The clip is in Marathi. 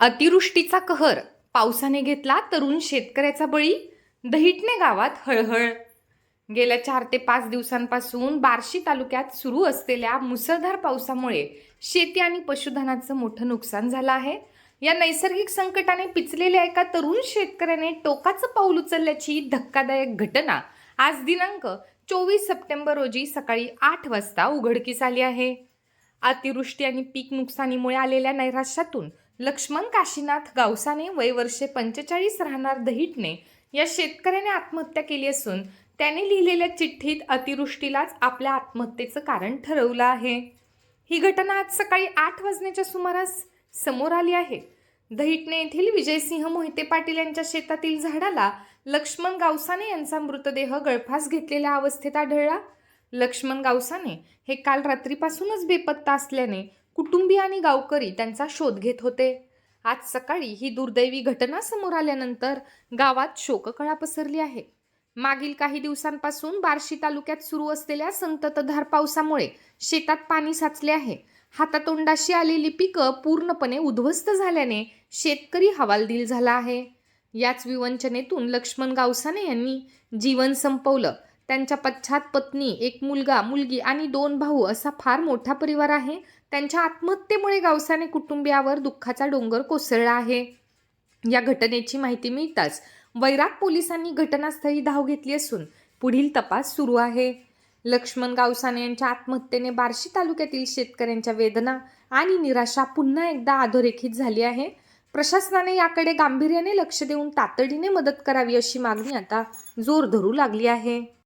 अतिवृष्टीचा कहर. पावसाने घेतला तरुण शेतकऱ्याचा बळी. दहिटणे गावात हळहळ. गेल्या चार ते पाच दिवसांपासून बार्शी तालुक्यात सुरू असलेल्या मुसळधार पावसामुळे शेती आणि पशुधनाचं मोठं नुकसान झालं आहे. या नैसर्गिक संकटाने पिचलेल्या एका तरुण शेतकऱ्याने टोकाचं पाऊल उचलल्याची धक्कादायक घटना आज दिनांक चोवीस सप्टेंबर रोजी सकाळी आठ वाजता उघडकीस आली आहे. अतिवृष्टी आणि पीक नुकसानीमुळे आलेल्या नैराश्यातून लक्ष्मण काशीनाथ गावसाने वय वर्षे पंचेचाळीस राहणार दहिटने या शेतकऱ्याने आत्महत्या केली असून त्याने लिहिलेल्या चिठ्ठीत अतिवृष्टीलाच आपल्या आत्महत्येचं कारण ठरवलं आहे. ही घटना आज सकाळी आठ वाजण्याच्या सुमारास समोर आली आहे. दहिटणे येथील विजयसिंह मोहिते पाटील यांच्या शेतातील झाडाला लक्ष्मण गावसाने यांचा मृतदेह गळफास घेतलेल्या अवस्थेत आढळला. लक्ष्मण गावसाने हे काल रात्रीपासूनच बेपत्ता असल्याने कुटुंबीय आणि गावकरी त्यांचा शोध घेत होते. आज सकाळी ही दुर्दैवी घटना समोर आल्यानंतर गावात शोककळा पसरली आहे. मागील काही दिवसांपासून बार्शी तालुक्यात सुरू असलेल्या संततधार पावसामुळे शेतात पाणी साचले आहे. हातातोंडाशी आलेली पिकं पूर्णपणे उद्ध्वस्त झाल्याने शेतकरी हवालदिल झाला आहे. याच विवंचनेतून लक्ष्मण गावसाने यांनी जीवन संपवलं. त्यांच्या पश्चात पत्नी एक मुलगा मुलगी आणि दोन भाऊ असा फार मोठा परिवार आहे. त्यांच्या आत्महत्येमुळे गावसाने कुटुंबियावर दुःखाचा डोंगर कोसळला आहे. या घटनेची माहिती मिळताच वैराग पोलिसांनी घटनास्थळी धाव घेतली असून पुढील तपास सुरू आहे. लक्ष्मण गावसाने यांच्या आत्महत्येने बार्शी तालुक्यातील शेतकऱ्यांच्या वेदना आणि निराशा पुन्हा एकदा अधोरेखित झाली आहे. प्रशासनाने याकडे गांभीर्याने लक्ष देऊन तातडीने मदत करावी अशी मागणी आता जोर धरू लागली आहे.